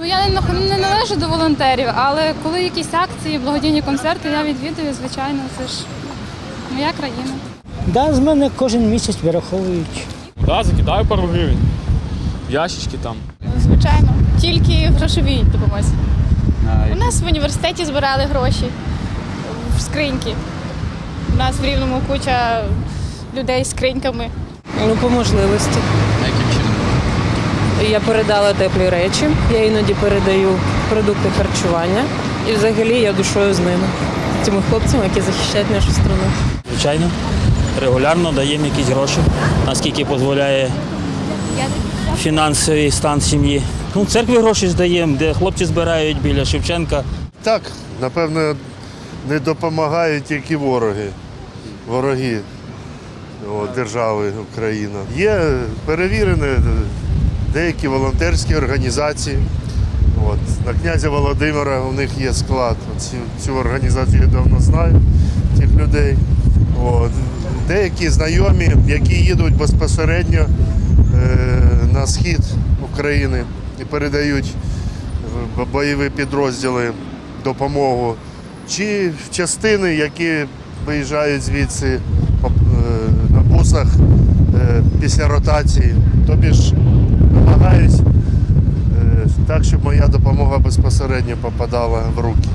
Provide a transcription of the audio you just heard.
Ну я не, не належу до волонтерів, але коли якісь акції, благодійні концерти, я відвідую, звичайно, це ж моя країна. Да, з мене кожен місяць вираховують. Да, закидаю пару гривень. Ящички там. Звичайно, тільки в грошовій допомозі. У нас в університеті збирали гроші в скриньки. У нас в рівному куча людей з скриньками. Ну, по можливості. Я передала теплі речі, я іноді передаю продукти харчування. І взагалі я душою з ними, з цими хлопцями, які захищають нашу страну. Звичайно, регулярно даємо якісь гроші, наскільки дозволяє фінансовий стан сім'ї. Ну, церкві гроші здаємо, де хлопці збирають біля Шевченка. Так, напевно, не допомагають тільки вороги, вороги о, держави Україна. Є перевірені деякі волонтерські організації. От, на князя Володимира у них є склад. Цю, цю організацію я давно знаю, цих людей. От. Деякі знайомі, які їдуть безпосередньо е, на схід України і передають бойові підрозділи допомогу, чи частини, які виїжджають звідси е, на бусах е, після ротації. Тобі ж намагаюсь е, так, щоб моя допомога безпосередньо попадала в руки.